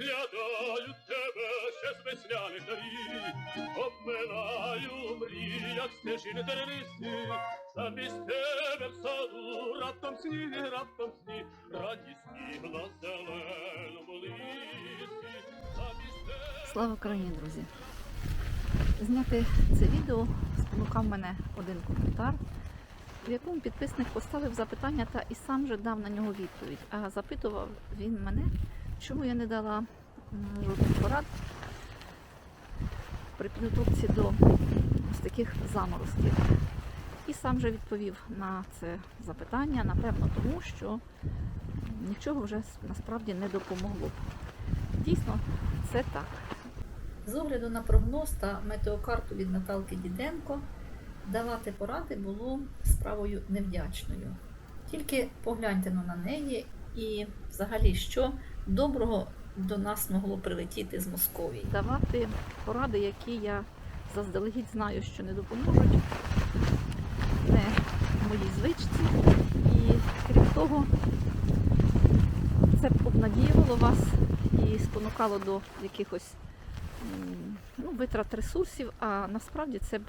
виглядають тебе ще з весняних дарів, обминаю в мріях стежини тернисті, замість тебе в саду раптом сніг, раптом сніг, радісні на зеленому листі, Слава Україні, друзі! Зняти це відео спонукав мене один коментар, в якому підписник поставив запитання та і сам же дав на нього відповідь. А запитував він мене, чому я не дала жодних порад при підготовці до ось таких заморозків. І сам же відповів на це запитання, напевно, тому що нічого вже насправді не допомогло. Дійсно, це так. З огляду на прогноз та метеокарту від Наталки Діденко давати поради було справою невдячною. Тільки погляньте на неї і взагалі, що доброго до нас могло прилетіти з Московії. Давати поради, які я заздалегідь знаю, що не допоможуть, не моїй звичці. І крім того, це б обнадіювало вас і спонукало до якихось ну, витрат ресурсів, а насправді це б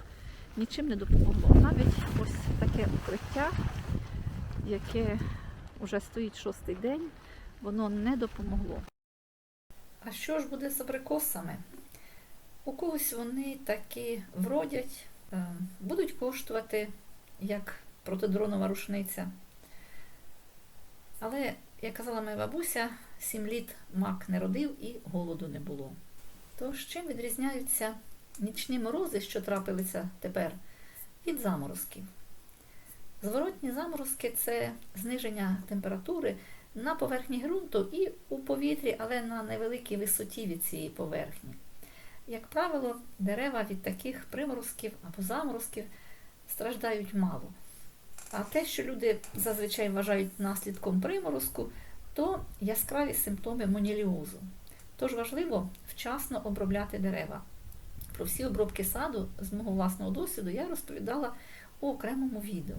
нічим не допомогло. Навіть ось таке укриття, яке вже стоїть шостий день, воно не допомогло. А що ж буде з абрикосами? У когось вони таки вродять, е, будуть коштувати як протидронова рушниця. Але, як казала моя бабуся, сім літ мак не родив і голоду не було. Тож чим відрізняються нічні морози, що трапилися тепер, від заморозків? Зворотні заморозки це зниження температури на поверхні ґрунту і у повітрі, але на невеликій висоті від цієї поверхні. Як правило, дерева від таких приморозків або заморозків страждають мало. А те, що люди зазвичай вважають наслідком приморозку, то яскраві симптоми моніліозу. Тож важливо вчасно обробляти дерева. Про всі обробки саду з мого власного досвіду я розповідала у окремому відео.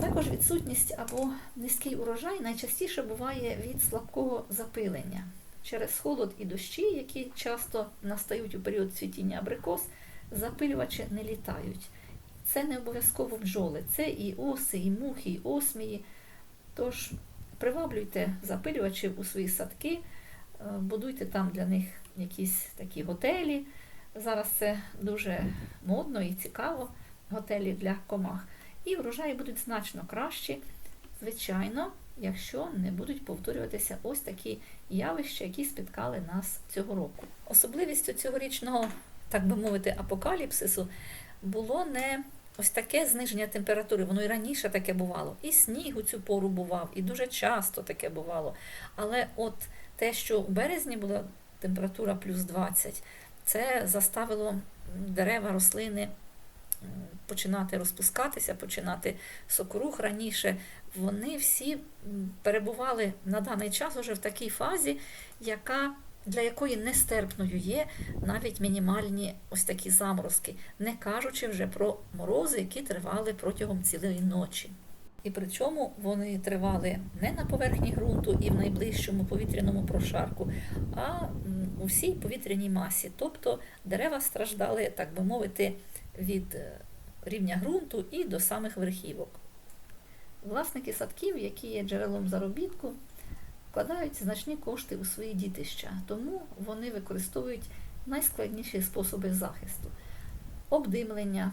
Також відсутність або низький урожай найчастіше буває від слабкого запилення. Через холод і дощі, які часто настають у період цвітіння абрикос, запилювачі не літають. Це не обов'язково бджоли, це і оси, і мухи, і осмії. Тож приваблюйте запилювачів у свої садки, е, будуйте там для них якісь такі готелі. Зараз це дуже модно і цікаво, готелі для комах. І врожаї будуть значно кращі, звичайно, якщо не будуть повторюватися ось такі явища, які спіткали нас цього року. Особливістю цьогорічного, так би мовити, апокаліпсису було не ось таке зниження температури, воно і раніше таке бувало, і сніг у цю пору бував, і дуже часто таке бувало. Але от те, що у березні була температура плюс 20, це заставило дерева, рослини починати розпускатися, починати сокорух раніше. Вони всі перебували на даний час уже в такій фазі, яка для якої нестерпною є навіть мінімальні ось такі заморозки, не кажучи вже про морози, які тривали протягом цілої ночі. І при цьому вони тривали не на поверхні ґрунту і в найближчому повітряному прошарку, а у всій повітряній масі. Тобто дерева страждали, так би мовити, від е, рівня ґрунту і до самих верхівок. Власники садків, які є джерелом заробітку, вкладають значні кошти у свої дітища, тому вони використовують найскладніші способи захисту: обдимлення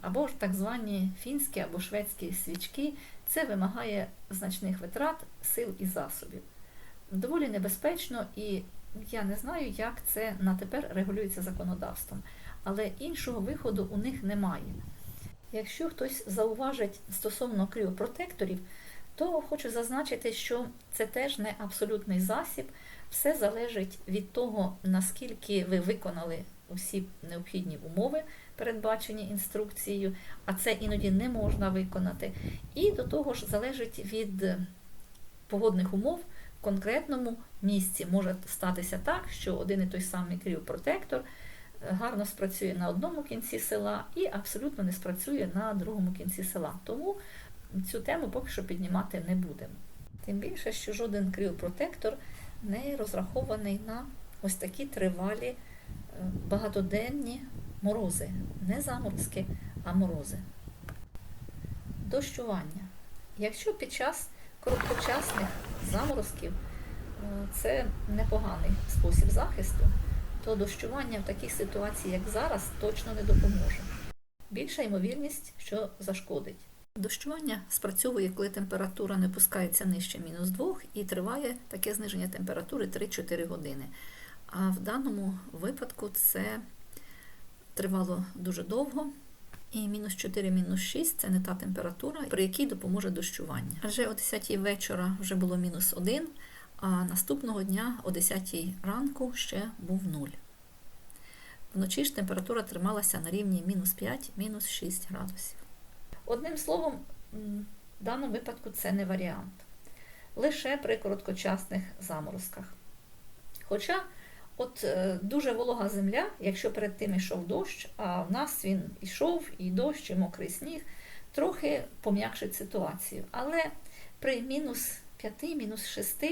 або ж так звані фінські або шведські свічки. Це вимагає значних витрат, сил і засобів. Доволі небезпечно, і я не знаю, як це на тепер регулюється законодавством, але іншого виходу у них немає. Якщо хтось зауважить стосовно кріопротекторів, то хочу зазначити, що це теж не абсолютний засіб. Все залежить від того, наскільки ви виконали усі необхідні умови, передбачені інструкцією, а це іноді не можна виконати. І до того ж залежить від погодних умов в конкретному місці. Може статися так, що один і той самий кріопротектор гарно спрацює на одному кінці села і абсолютно не спрацює на другому кінці села. Тому цю тему поки що піднімати не будемо. Тим більше, що жоден кріопротектор не розрахований на ось такі тривалі е, багатоденні морози. Не заморозки, а морози. Дощування. Якщо під час короткочасних заморозків е, це непоганий спосіб захисту, то дощування в такій ситуації, як зараз, точно не допоможе. Більша ймовірність, що зашкодить. Дощування спрацьовує, коли температура не опускається нижче мінус 2 і триває таке зниження температури 3-4 години. А в даному випадку це тривало дуже довго. І мінус 4, мінус 6 це не та температура, при якій допоможе дощування. Адже о 10 вечора вже було мінус 1, а наступного дня о 10 ранку ще був 0. Вночі ж температура трималася на рівні мінус 5, мінус 6 градусів. Одним словом, в даному випадку це не варіант. Лише при короткочасних заморозках. Хоча от е, дуже волога земля, якщо перед тим йшов дощ, а в нас він йшов, і дощ, і мокрий сніг, трохи пом'якшить ситуацію. Але при мінус 5, мінус 6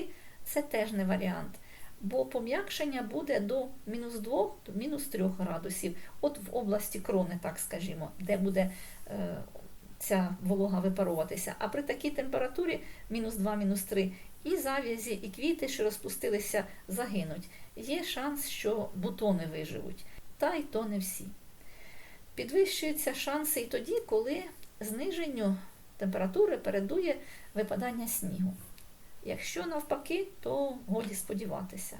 це теж не варіант. Бо пом'якшення буде до мінус 2, до мінус 3 градусів. От в області крони, так скажімо, де буде е, ця волога випаруватися. А при такій температурі мінус 2, мінус 3 і зав'язі, і квіти, що розпустилися, загинуть. Є шанс, що бутони виживуть. Та й то не всі. Підвищуються шанси і тоді, коли зниженню температури передує випадання снігу. Якщо навпаки, то годі сподіватися.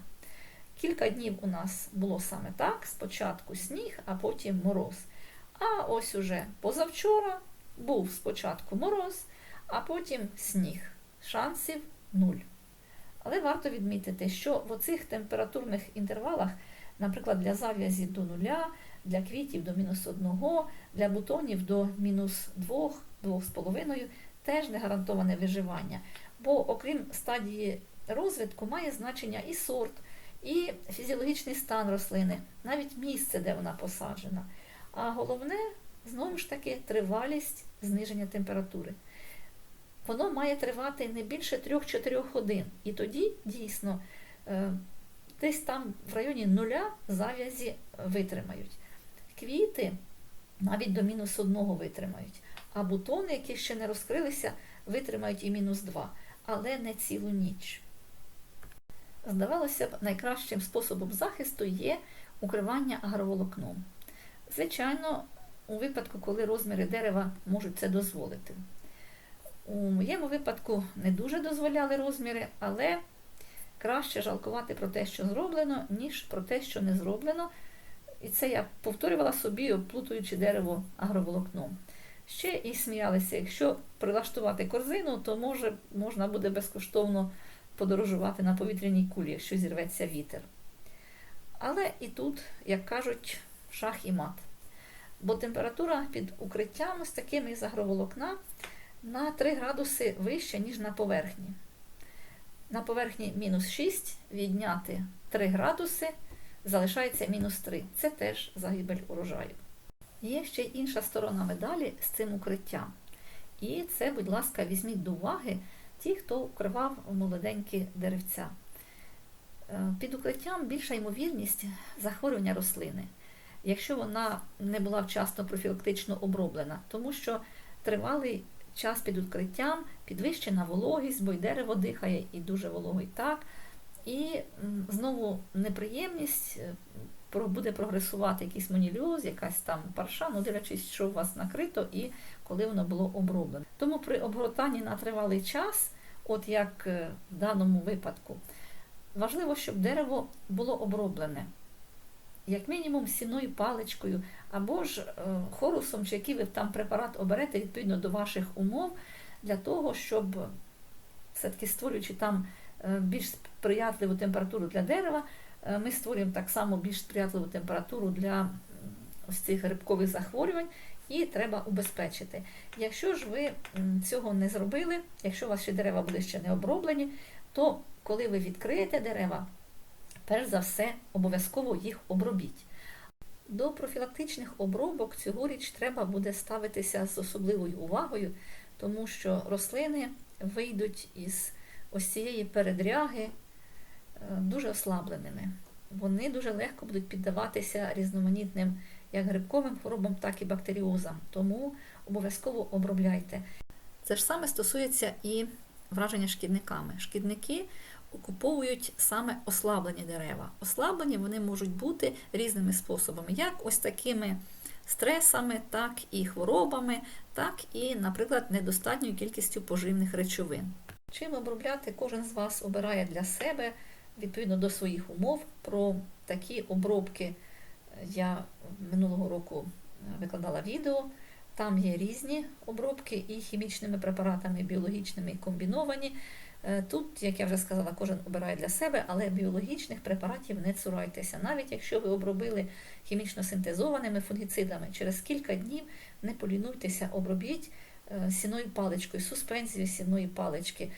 Кілька днів у нас було саме так: спочатку сніг, а потім мороз. А ось уже позавчора був спочатку мороз, а потім сніг. Шансів нуль. Але варто відмітити, що в оцих температурних інтервалах, наприклад, для зав'язі до нуля, для квітів до мінус 1, для бутонів до мінус 2, 2,5, теж не гарантоване виживання. Бо окрім стадії розвитку, має значення і сорт, і фізіологічний стан рослини, навіть місце, де вона посаджена. А головне, знову ж таки, тривалість зниження температури. Воно має тривати не більше 3-4 годин. І тоді дійсно е, десь там в районі нуля зав'язі витримають. Квіти навіть до мінус одного витримають, а бутони, які ще не розкрилися, витримають і мінус 2, але не цілу ніч. Здавалося б, найкращим способом захисту є укривання агроволокном. Звичайно, у випадку, коли розміри дерева можуть це дозволити. У моєму випадку не дуже дозволяли розміри, але краще жалкувати про те, що зроблено, ніж про те, що не зроблено. І це я повторювала собі, оплутуючи дерево агроволокном. Ще і сміялися, якщо прилаштувати корзину, то може, можна буде безкоштовно подорожувати на повітряній кулі, якщо зірветься вітер. Але і тут, як кажуть, шах і мат. Бо температура під укриттям з такими із агроволокна на 3 градуси вища, ніж на поверхні. На поверхні мінус 6 відняти 3 градуси, залишається мінус 3. Це теж загибель урожаю. Є ще й інша сторона медалі з цим укриттям. І це, будь ласка, візьміть до уваги ті, хто укривав молоденькі деревця. Е, Під укриттям більша ймовірність захворювання рослини, якщо вона не була вчасно профілактично оброблена, тому що тривалий час під укриттям підвищена вологість, бо й дерево дихає і дуже волого і так. І знову неприємність буде прогресувати якийсь монільоз, якась там парша, ну дивлячись, що у вас накрито і коли воно було оброблено. Тому при обгортанні на тривалий час, от як е, в даному випадку, важливо, щоб дерево було оброблене. Як мінімум сіною паличкою, або ж е, хорусом, чи який ви там препарат оберете відповідно до ваших умов, для того, щоб все-таки створюючи там е, більш сприятливу температуру для дерева, ми створюємо так само більш сприятливу температуру для ось цих грибкових захворювань, і треба убезпечити. Якщо ж ви цього не зробили, якщо ще дерева були ще не оброблені, то коли ви відкриєте дерева, перш за все обов'язково їх обробіть. До профілактичних обробок цьогоріч треба буде ставитися з особливою увагою, тому що рослини вийдуть із ось цієї передряги дуже ослабленими. Вони дуже легко будуть піддаватися різноманітним як грибковим хворобам, так і бактеріозам. Тому обов'язково обробляйте. Це ж саме стосується і враження шкідниками. Шкідники окуповують саме ослаблені дерева. Ослаблені вони можуть бути різними способами, як ось такими стресами, так і хворобами, так і, наприклад, недостатньою кількістю поживних речовин. Чим обробляти, кожен з вас обирає для себе відповідно до своїх умов. Про такі обробки я минулого року викладала відео. Там є різні обробки і хімічними препаратами, і біологічними, і комбіновані. Е, Тут, як я вже сказала, кожен обирає для себе, але біологічних препаратів не цурайтеся. Навіть якщо ви обробили хімічно синтезованими фунгіцидами, через кілька днів не полінуйтеся, обробіть е, сіною паличкою, суспензією сіної палички,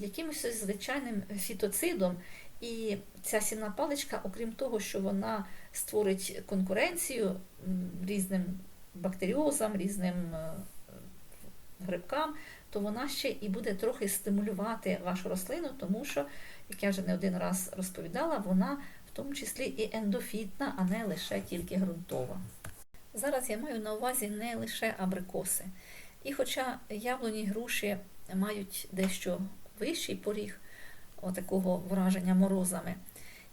якимось звичайним фітоцидом. І ця сінна паличка, окрім того, що вона створить конкуренцію різним бактеріозам, різним е, грибкам, то вона ще і буде трохи стимулювати вашу рослину, тому що, як я вже не один раз розповідала, вона в тому числі і ендофітна, а не лише тільки ґрунтова. Зараз я маю на увазі не лише абрикоси. І хоча яблуні груші мають дещо вищий поріг отакого враження морозами,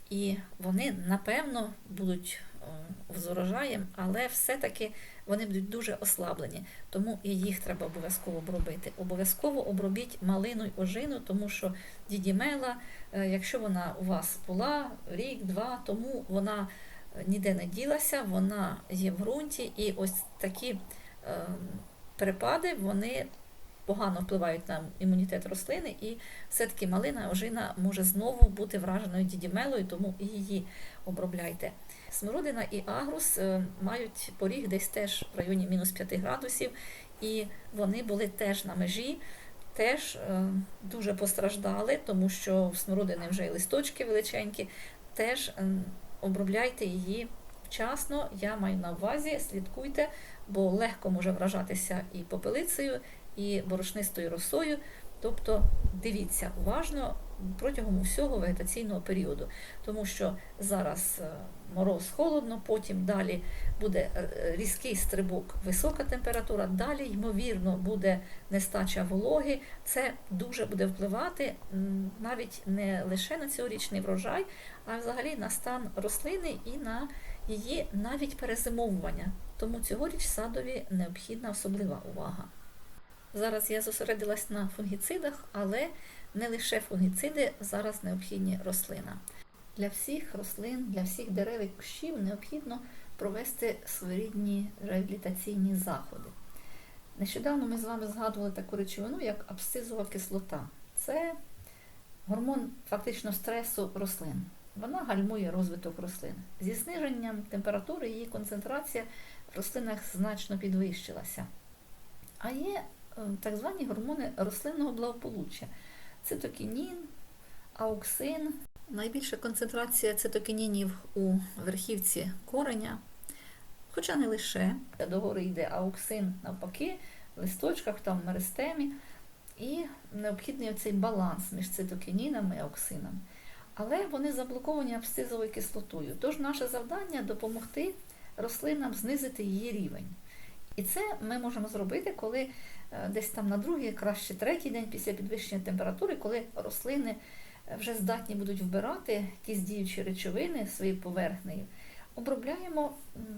і вони, напевно, будуть е, з урожаєм, але все-таки вони будуть дуже ослаблені, тому і їх треба обов'язково обробити. Обов'язково обробіть малину й ожину, тому що дідімела, е, якщо вона у вас була рік-два, тому вона е, ніде не ділася, вона є в ґрунті, і ось такі е, перепади вони погано впливають на імунітет рослини, і все-таки малина ожина може знову бути враженою дідімелою, тому її обробляйте. Смородина і агрус е, мають поріг десь теж в районі мінус 5 градусів, і вони були теж на межі, теж е, дуже постраждали, тому що в смородини вже і листочки величенькі, теж е, обробляйте її вчасно. Я маю на увазі, слідкуйте, бо легко може вражатися і попелицею, і борошнистою росою. Тобто дивіться уважно протягом усього вегетаційного періоду, тому що зараз е, мороз холодно, потім далі буде е, різкий стрибок, висока температура, далі, ймовірно, буде нестача вологи. Це дуже буде впливати навіть не лише на цьогорічний врожай, а взагалі на стан рослини і на її навіть перезимовування. Тому цьогоріч садові необхідна особлива увага. Зараз я зосередилась на фунгіцидах, але не лише фунгіциди зараз необхідні рослинам. Для всіх рослин, для всіх дерев і кущів необхідно провести своєрідні реабілітаційні заходи. Нещодавно ми з вами згадували таку речовину, як абсцизова кислота. Це гормон фактично стресу рослин. Вона гальмує розвиток рослин. Зі зниженням температури її концентрація в рослинах значно підвищилася. А є так звані гормони рослинного благополуччя. Цитокінін, ауксин. Найбільша концентрація цитокінінів у верхівці кореня, хоча не лише. Догори йде ауксин навпаки, в листочках, там в меристемі. І необхідний цей баланс між цитокінінами і ауксином. Але вони заблоковані абсцизовою кислотою. Тож наше завдання допомогти рослинам знизити її рівень. І це ми можемо зробити, коли е, десь там на другий, краще третій день після підвищення температури, коли рослини е, вже здатні будуть вбирати ті діючі речовини своєю поверхнею, обробляємо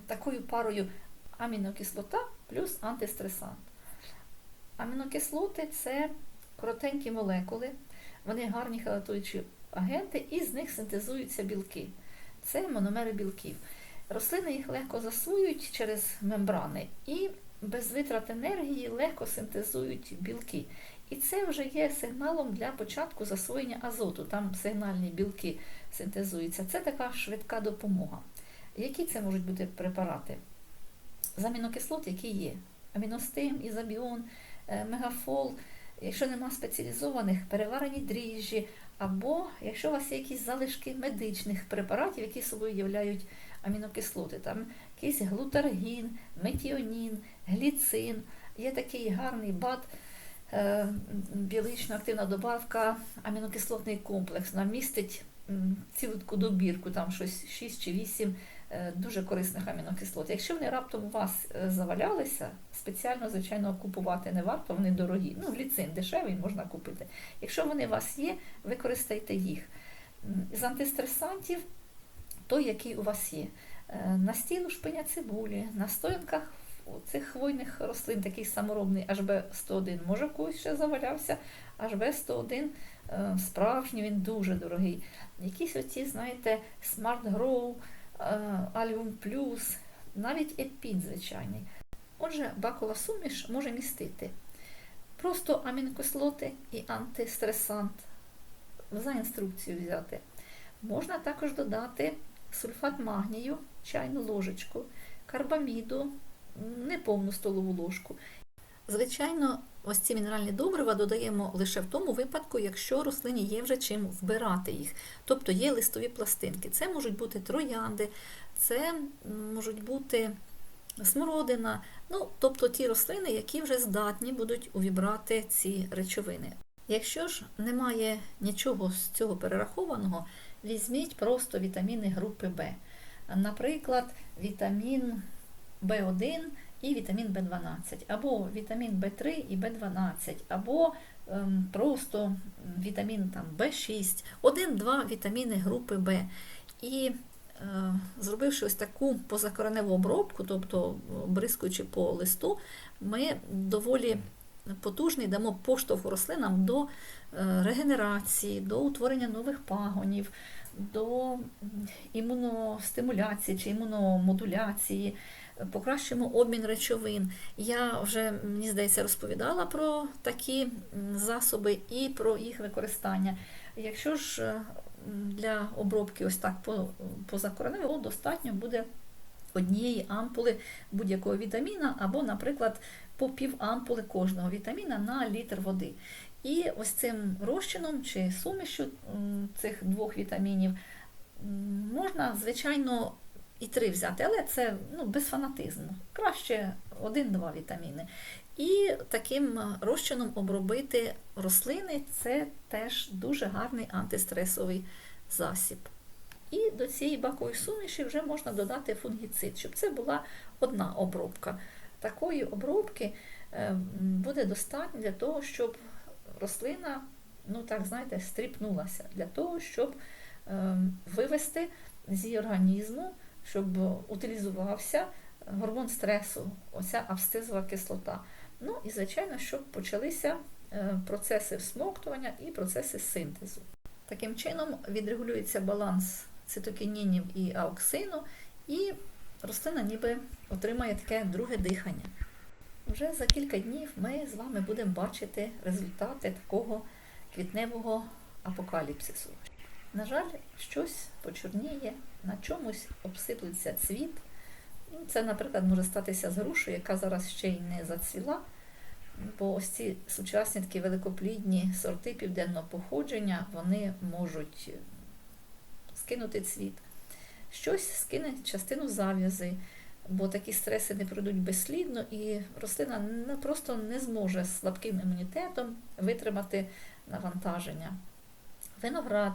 такою парою амінокислота плюс антистресант. Амінокислоти це коротенькі молекули, вони гарні халатуючі агенти, і з них синтезуються білки. Це мономери білків. Рослини їх легко засвоюють через мембрани і без витрат енергії легко синтезують білки. І це вже є сигналом для початку засвоєння азоту. Там сигнальні білки синтезуються. Це така швидка допомога. Які це можуть бути препарати? З амінокислот, які є? Аміностим, ізобіон, е, мегафол. Якщо нема спеціалізованих, переварені дріжджі, або якщо у вас є якісь залишки медичних препаратів, які собою являють амінокислоти, там якийсь глутаргін, метіонін, гліцин, є такий гарний бад, е, біологічно активна добавка, амінокислотний комплекс. Вона містить цілу таку добірку, там щось 6 чи 8 е, дуже корисних амінокислот. Якщо вони раптом у вас е, завалялися, спеціально, звичайно, купувати не варто, вони дорогі. Ну, гліцин дешевий можна купити. Якщо вони у вас є, використайте їх. З антистресантів той, який у вас є. Е, На стіл шпиня цибулі, на стоянках цих хвойних рослин, такий саморобний HB101, може когось ще завалявся, HB101 е, справжній, він дуже дорогий. Якісь оці, знаєте, Smart Grow, е, Allium Plus, навіть епід звичайний. Отже, бакова суміш може містити просто амінокислоти і антистресант. За інструкцією взяти. Можна також додати сульфат магнію, чайну ложечку, карбаміду, неповну столову ложку. Звичайно, ось ці мінеральні добрива додаємо лише в тому випадку, якщо рослині є вже чим вбирати їх. Тобто є листові пластинки. Це можуть бути троянди, це можуть бути смородина, ну, тобто ті рослини, які вже здатні будуть увібрати ці речовини. Якщо ж немає нічого з цього перерахованого, візьміть просто вітаміни групи В. Наприклад, вітамін В1 і вітамін В12, або вітамін В3 і В12, або ем, просто вітамін там, В6, один-два вітаміни групи В. І е, зробивши ось таку позакореневу обробку, тобто бризкуючи по листу, ми доволі потужний дамо поштовх рослинам до е, регенерації, до утворення нових пагонів, до імуностимуляції чи імуномодуляції, покращимо обмін речовин. Я вже, мені здається, розповідала про такі засоби і про їх використання. Якщо ж е, для обробки ось так по, позакоренево, достатньо буде однієї ампули будь-якого вітаміна, або, наприклад, по пів ампули кожного вітаміна на літр води. І ось цим розчином чи сумішю цих двох вітамінів можна, звичайно, і три взяти, але це ну, без фанатизму. Краще один-два вітаміни. І таким розчином обробити рослини це теж дуже гарний антистресовий засіб. І до цієї бакової суміші вже можна додати фунгіцид, щоб це була одна обробка. Такої обробки е, буде достатньо для того, щоб рослина, ну так знаєте, стріпнулася, для того, щоб е, вивести з її організму, щоб утилізувався гормон стресу, оця абсцизова кислота. Ну і, звичайно, щоб почалися е, процеси всмоктування і процеси синтезу. Таким чином відрегулюється баланс цитокінінів і ауксину, і рослина ніби отримає таке друге дихання. Вже за кілька днів ми з вами будемо бачити результати такого квітневого апокаліпсису. На жаль, щось почорніє, на чомусь обсиплеться цвіт. Ну, Це, наприклад, може статися з грушею, яка зараз ще й не зацвіла. Бо ось ці сучасні такі великоплідні сорти південного походження, вони можуть скинути цвіт. Щось скине частину зав'язи, бо такі стреси не пройдуть безслідно, і рослина просто не зможе з слабким імунітетом витримати навантаження. Виноград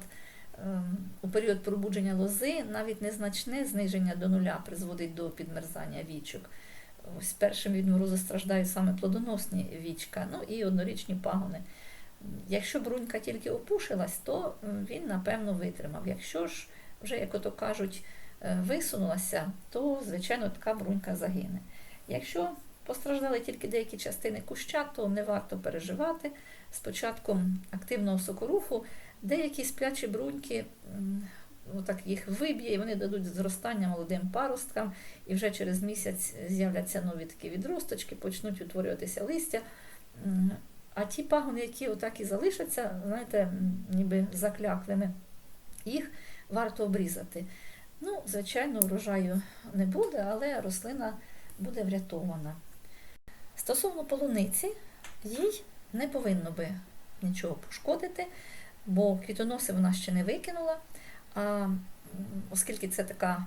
ем, у період пробудження лози навіть незначне зниження до нуля призводить до підмерзання вічок. Ось першим від морозу страждають саме плодоносні вічка, ну і однорічні пагони. Якщо брунька тільки опушилась, то він, напевно, витримав. Якщо ж вже, як ото кажуть, е, висунулася, то, звичайно, така брунька загине. Якщо постраждали тільки деякі частини куща, то не варто переживати. З початком активного сокоруху деякі сплячі бруньки м, отак їх виб'є, і вони дадуть зростання молодим паросткам, і вже через місяць з'являться нові такі відросточки, почнуть утворюватися листя. А ті пагони, які отак і залишаться, знаєте, ніби закляклими, їх варто обрізати. Ну, звичайно, врожаю не буде, але рослина буде врятована. Стосовно полуниці, їй не повинно би нічого пошкодити, бо квітоноси вона ще не викинула. А оскільки це така,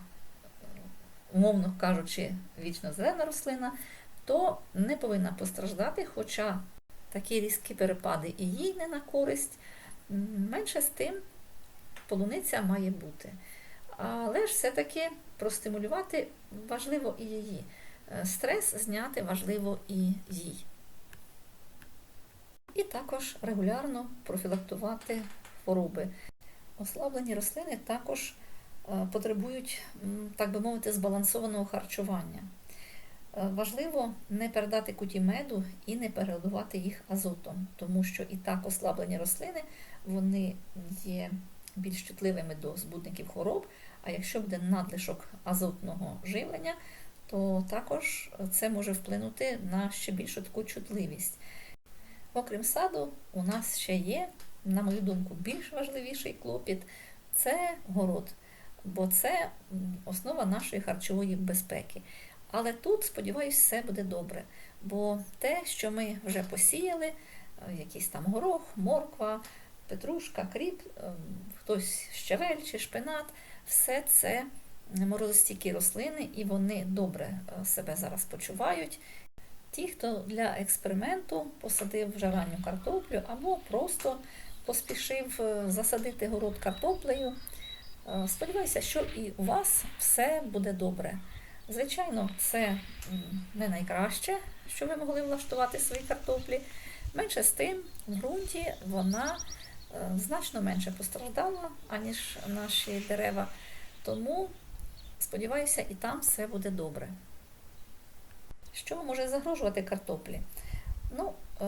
умовно кажучи, вічно зелена рослина, то не повинна постраждати, хоча такі різкі перепади і їй не на користь. Менше з тим, полуниця має бути. Але ж все-таки простимулювати важливо і її. Е, Стрес зняти важливо і їй. І також регулярно профілактувати хвороби. Ослаблені рослини також е, потребують, так би мовити, збалансованого харчування. Е, Важливо не передати куті меду і не переливати їх азотом, тому що і так ослаблені рослини вони є більш чутливими до збудників хвороб. А якщо буде надлишок азотного живлення, то також це може вплинути на ще більшу таку чутливість. Окрім саду, у нас ще є, на мою думку, більш важливіший клопіт це город, бо це основа нашої харчової безпеки. Але тут, сподіваюся, все буде добре. Бо те, що ми вже посіяли, е, якийсь там горох, морква, петрушка, кріп, ем, хтось щавель чи шпинат, все це морозостійкі рослини, і вони добре е, себе зараз почувають. Ті, хто для експерименту посадив вже ранню картоплю або просто поспішив е, засадити город картоплею, е, сподіваюся, що і у вас все буде добре. Звичайно, це не найкраще, що ви могли влаштувати свої картоплі. Менше з тим, в ґрунті вона е, значно менше постраждала, аніж наші дерева. Тому сподіваюся, і там все буде добре. Що може загрожувати картоплі? Ну, е,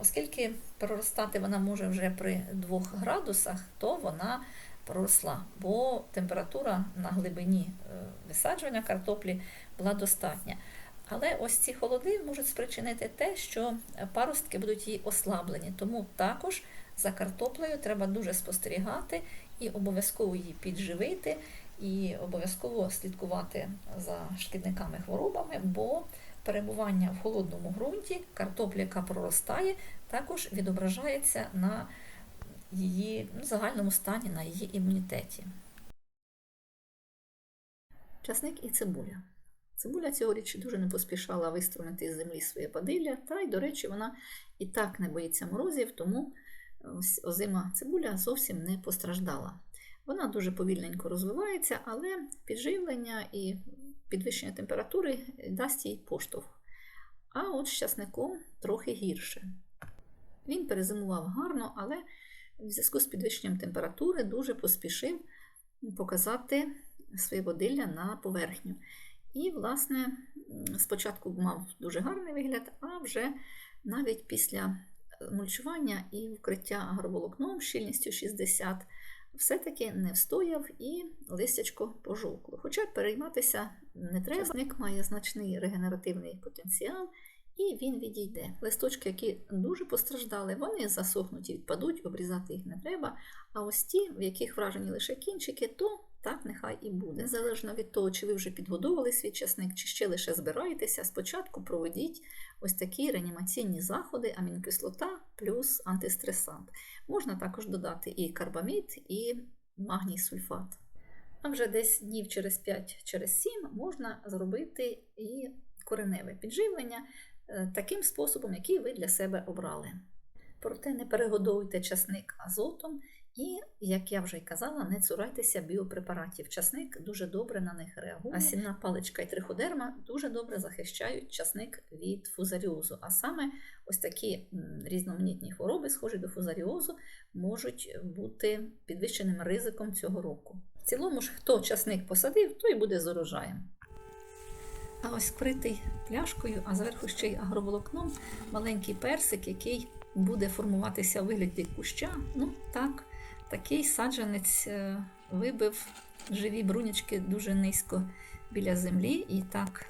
оскільки проростати вона може вже при 2 градусах, то вона проросла, бо температура на глибині е, висаджування картоплі була достатня. Але ось ці холоди можуть спричинити те, що паростки будуть її ослаблені. Тому також за картоплею треба дуже спостерігати і обов'язково її підживити, і обов'язково слідкувати за шкідниками хворобами, бо перебування в холодному ґрунті, картопля, яка проростає, також відображається на її ну, загальному стані, на її імунітеті. Часник і цибуля. Цибуля цьогоріч дуже не поспішала виструнути з землі своє падилля, та й, до речі, вона і так не боїться морозів, тому ось озима цибуля зовсім не постраждала. Вона дуже повільненько розвивається, але підживлення і підвищення температури дасть їй поштовх. А от з часником трохи гірше. Він перезимував гарно, але в зв'язку з підвищенням температури дуже поспішив показати своє водилля на поверхню. І, власне, спочатку мав дуже гарний вигляд, а вже навіть після мульчування і вкриття агроволокном щільністю 60 все-таки не встояв і листячко пожовкло. Хоча перейматися не треба, часник має значний регенеративний потенціал, і він відійде. Листочки, які дуже постраждали, вони засохнуть і відпадуть, обрізати їх не треба. А ось ті, в яких вражені лише кінчики, то так нехай і буде. Незалежно від того, чи ви вже підгодовували свій часник, чи ще лише збираєтеся, спочатку проведіть ось такі реанімаційні заходи, амінокислота плюс антистресант. Можна також додати і карбамід, і магній сульфат. А вже десь днів через 5 через 7 можна зробити і кореневе підживлення таким способом, який ви для себе обрали. Проте не перегодовуйте часник азотом і, як я вже й казала, не цурайтеся біопрепаратів. Часник дуже добре на них реагує. А сінна паличка і триходерма дуже добре захищають часник від фузаріозу. А саме ось такі різноманітні хвороби, схожі до фузаріозу, можуть бути підвищеним ризиком цього року. В цілому ж, хто часник посадив, той буде з урожаєм. А ось вкритий пляшкою, а зверху ще й агроволокном маленький персик, який буде формуватися у вигляді куща. Ну так, такий саджанець е, вибив живі брунячки дуже низько біля землі, і так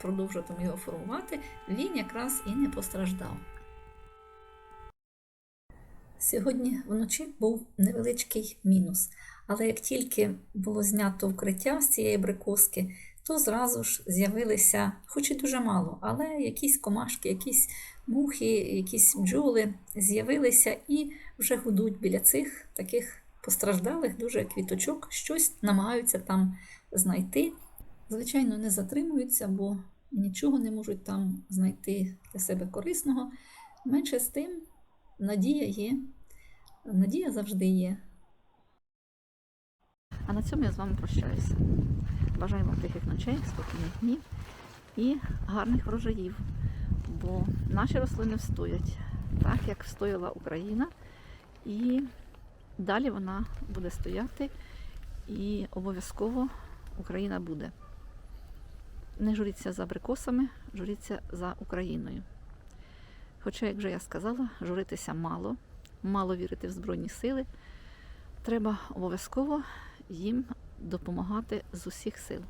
продовжуватиме його формувати, він якраз і не постраждав. Сьогодні вночі був невеличкий мінус, але як тільки було знято вкриття з цієї брикоски, то зразу ж з'явилися, хоч і дуже мало, але якісь комашки, якісь мухи, якісь бджоли з'явилися і вже гудуть біля цих таких постраждалих дуже квіточок, щось намагаються там знайти. Звичайно, не затримуються, бо нічого не можуть там знайти для себе корисного. Менше з тим, надія є. Надія завжди є. На цьому я з вами прощаюся. Бажаю вам тихих ночей, спокійних днів і гарних врожаїв. Бо наші рослини встоять так, як встояла Україна. І далі вона буде стояти, і обов'язково Україна буде. Не журіться за абрикосами, журіться за Україною. Хоча, як вже я сказала, журитися мало, мало вірити в Збройні сили. Треба обов'язково їм допомагати з усіх сил.